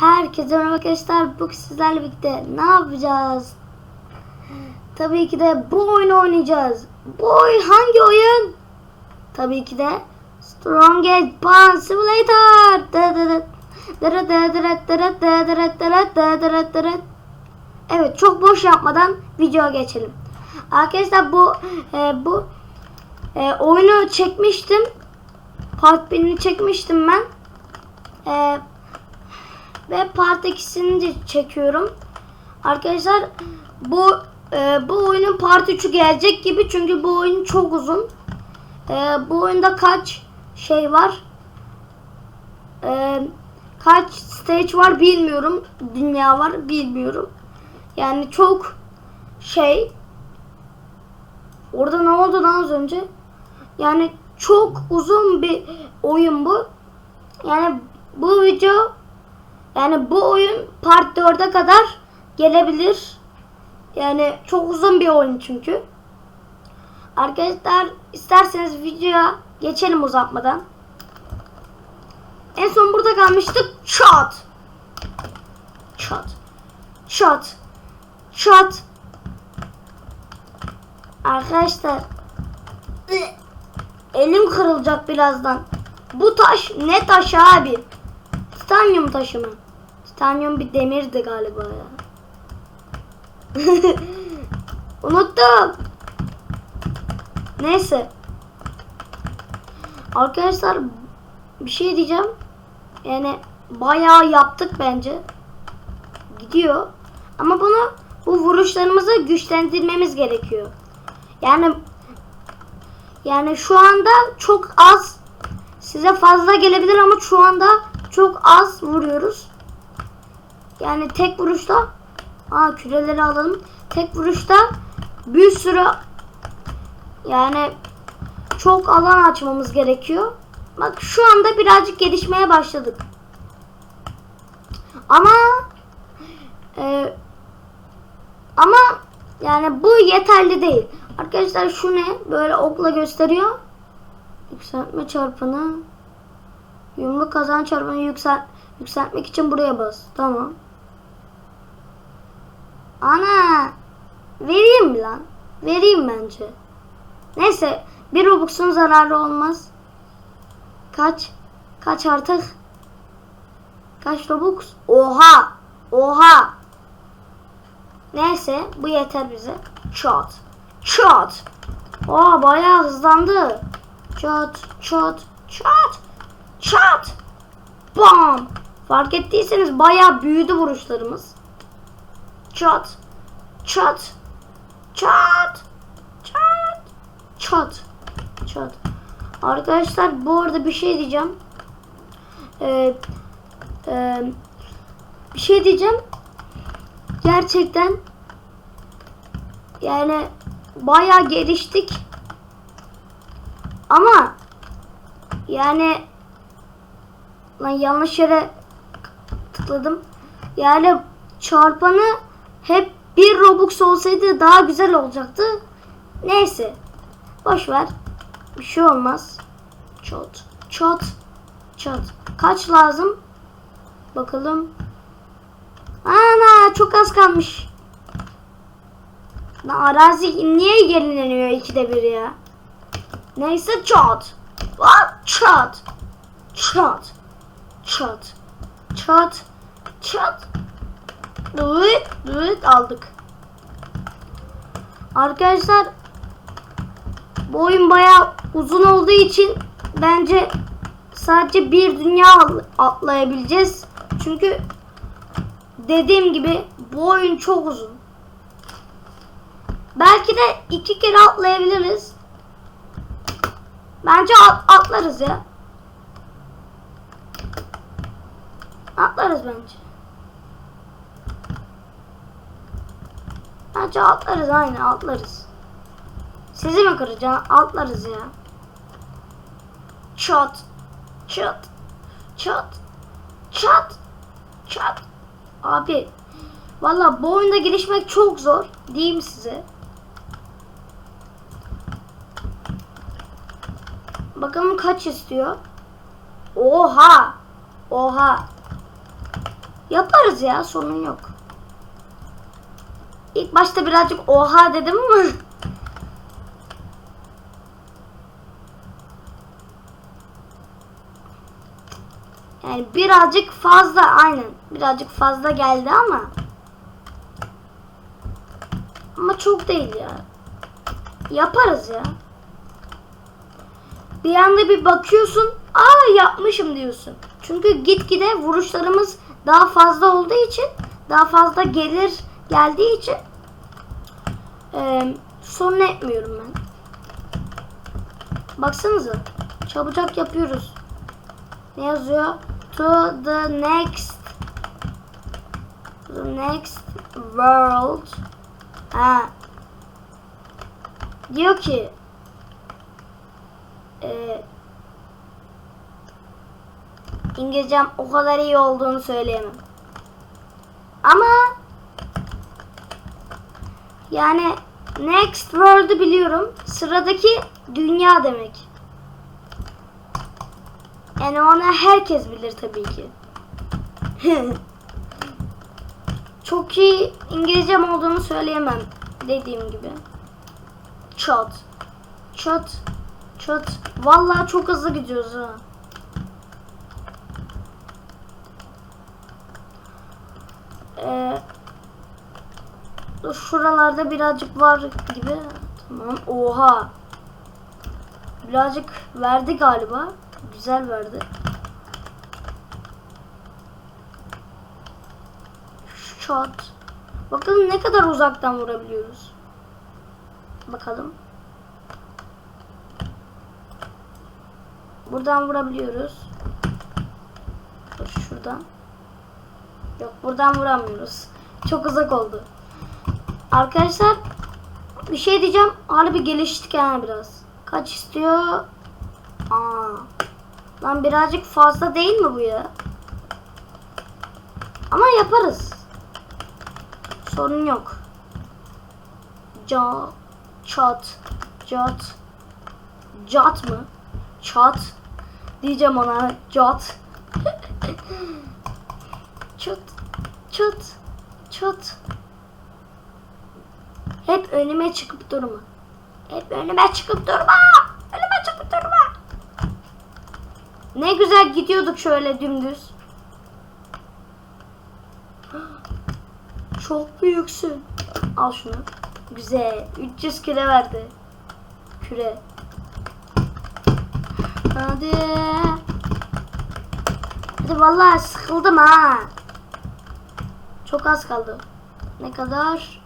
Herkese merhaba arkadaşlar. Bugün sizlerle birlikte ne yapacağız? Tabii ki de bu oyunu oynayacağız. Bu oyun hangi oyun? Tabii ki de Strongest Bond Simulator. Evet çok boş yapmadan videoya geçelim. Arkadaşlar bu e, bu e, oyunu çekmiştim. Part 1'ini çekmiştim ben. E, ve part 2'sini de çekiyorum. Arkadaşlar bu e, bu oyunun part 3'ü gelecek gibi çünkü bu oyun çok uzun. E, bu oyunda kaç şey var? E, kaç stage var bilmiyorum. Dünya var bilmiyorum. Yani çok şey Orada ne oldu daha az önce? Yani çok uzun bir oyun bu. Yani bu video yani bu oyun part 4'e kadar gelebilir. Yani çok uzun bir oyun çünkü. Arkadaşlar isterseniz videoya geçelim uzatmadan. En son burada kalmıştık. Çat. Çat. Çat. Çat. Arkadaşlar elim kırılacak birazdan. Bu taş ne taşı abi? Titanyum taşı mı? Titanyum bir demirdi galiba ya. Unuttum. Neyse. Arkadaşlar bir şey diyeceğim. Yani bayağı yaptık bence. Gidiyor. Ama bunu bu vuruşlarımızı güçlendirmemiz gerekiyor. Yani yani şu anda çok az size fazla gelebilir ama şu anda çok az vuruyoruz. Yani tek vuruşta aa küreleri alalım. Tek vuruşta bir sürü yani çok alan açmamız gerekiyor. Bak şu anda birazcık gelişmeye başladık. Ama e, ama yani bu yeterli değil. Arkadaşlar şu ne? Böyle okla gösteriyor. Yükseltme çarpanı. Yumruk kazan çarpanı yüksel yükseltmek için buraya bas. Tamam. Ana! Vereyim mi lan? Vereyim bence. Neyse. Bir Robux'un zararı olmaz. Kaç? Kaç artık? Kaç Robux? Oha! Oha! Neyse. Bu yeter bize. Çat. Çat. Aa bayağı hızlandı. Çat, çat, çat, çat. Bam. Fark ettiyseniz bayağı büyüdü vuruşlarımız. Çat, çat, çat, çat, çat, çat. Arkadaşlar bu arada bir şey diyeceğim. Ee, e, bir şey diyeceğim. Gerçekten yani bayağı geliştik. Ama yani lan yanlış yere tıkladım. Yani çarpanı hep bir Robux olsaydı daha güzel olacaktı. Neyse. Boş ver. Bir şey olmaz. Çat. Çat. Çat. Kaç lazım? Bakalım. Ana çok az kalmış. Lan arazi niye yenileniyor ikide bir ya? Neyse çat. Çat. Çat. Çat. Çat. Çat. Dıt. Dıt aldık. Arkadaşlar bu oyun bayağı uzun olduğu için bence sadece bir dünya atlayabileceğiz. Çünkü dediğim gibi bu oyun çok uzun. Belki de iki kere atlayabiliriz. Bence at atlarız ya. Atlarız bence. Bence atlarız aynı atlarız. Sizi mi kıracağım? Atlarız ya. Çat. Çat. Çat. Çat. Çat. Abi. Valla bu oyunda gelişmek çok zor. Diyeyim size. Bakalım kaç istiyor. Oha. Oha. Yaparız ya sorun yok. İlk başta birazcık oha dedim ama Yani birazcık fazla aynen. Birazcık fazla geldi ama ama çok değil ya. Yaparız ya. Bir anda bir bakıyorsun, aa yapmışım diyorsun. Çünkü gitgide vuruşlarımız daha fazla olduğu için, daha fazla gelir geldiği için e, sorun etmiyorum ben. Baksanıza, çabucak yapıyoruz. Ne yazıyor? To the next the next world. Ha. Diyor ki e, İngilizcem o kadar iyi olduğunu söyleyemem. Ama yani next world'u biliyorum. Sıradaki dünya demek. Yani onu herkes bilir tabii ki. Çok iyi İngilizcem olduğunu söyleyemem dediğim gibi. Çat. Çat. Çat. Vallahi çok hızlı gidiyoruz ha. Ee, şuralarda birazcık var gibi. Tamam. Oha. Birazcık verdi galiba. Güzel verdi. Shot. Bakalım ne kadar uzaktan vurabiliyoruz. Bakalım. Buradan vurabiliyoruz. Dur şuradan. Yok buradan vuramıyoruz. Çok uzak oldu. Arkadaşlar bir şey diyeceğim. Harbi geliştik yani biraz. Kaç istiyor? Aa. Lan birazcık fazla değil mi bu ya? Ama yaparız. Sorun yok. Ca, çat, cat, cat mı? Çat. Diyeceğim ona cat. çat, çat, çat. Hep önüme çıkıp durma. Hep önüme çıkıp durma. Önüme çıkıp durma. Ne güzel gidiyorduk şöyle dümdüz. Çok büyüksün. Al şunu. Güzel. 300 kilo verdi. Küre. Hadi. Hadi vallahi sıkıldım ha. Çok az kaldı. Ne kadar?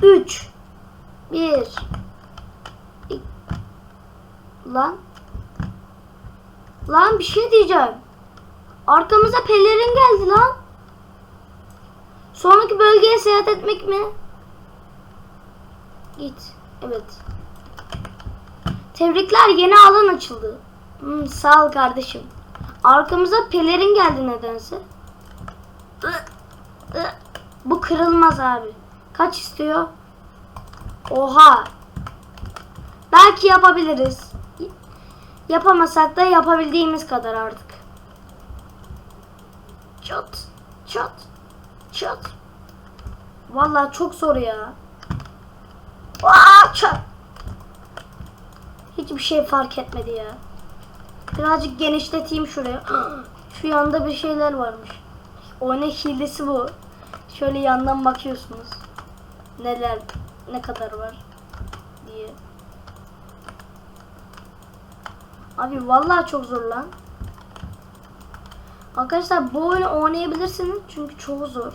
Son 3. 1 Lan. Lan bir şey diyeceğim. Arkamıza pelerin geldi lan. Sonraki bölgeye seyahat etmek mi? Git. Evet. Tebrikler yeni alan açıldı. Hmm, sağ ol kardeşim. Arkamıza pelerin geldi nedense. Bu kırılmaz abi. Kaç istiyor? Oha. Belki yapabiliriz. Yapamasak da yapabildiğimiz kadar artık. Çat. Çat. Çat. Vallahi çok zor ya. Aa, çat. Hiçbir şey fark etmedi ya. Birazcık genişleteyim şuraya. Şu yanda bir şeyler varmış. Oyuna hilesi bu. Şöyle yandan bakıyorsunuz. Neler, ne kadar var diye. Abi vallahi çok zor lan. Arkadaşlar bu oyunu oynayabilirsiniz çünkü çok zor.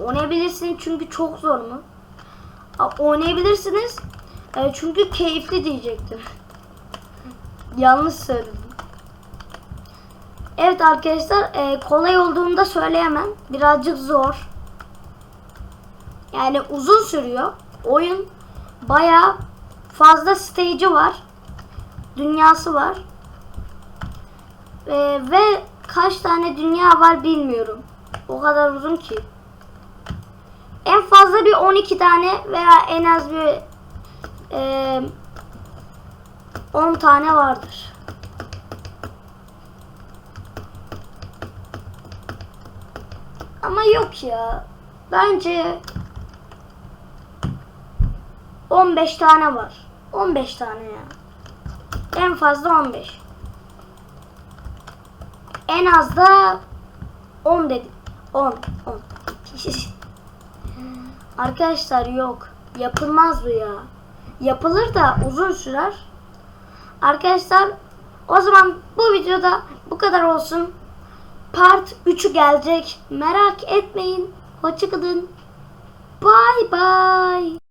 Oynayabilirsiniz çünkü çok zor mu? Oynayabilirsiniz e, çünkü keyifli diyecektim. Yanlış söyledim. Evet arkadaşlar e, kolay olduğunu da söyleyemem. Birazcık zor. Yani uzun sürüyor. Oyun baya fazla stage'i var. Dünyası var. Ee, ve kaç tane dünya var bilmiyorum. O kadar uzun ki. En fazla bir 12 tane veya en az bir e, 10 tane vardır. Ama yok ya. Bence 15 tane var. 15 tane ya. En fazla 15. En az da 10 dedim. 10. 10. Arkadaşlar yok. Yapılmaz bu ya. Yapılır da uzun sürer. Arkadaşlar o zaman bu videoda bu kadar olsun. Part 3'ü gelecek. Merak etmeyin. Hoşçakalın. Bye bye.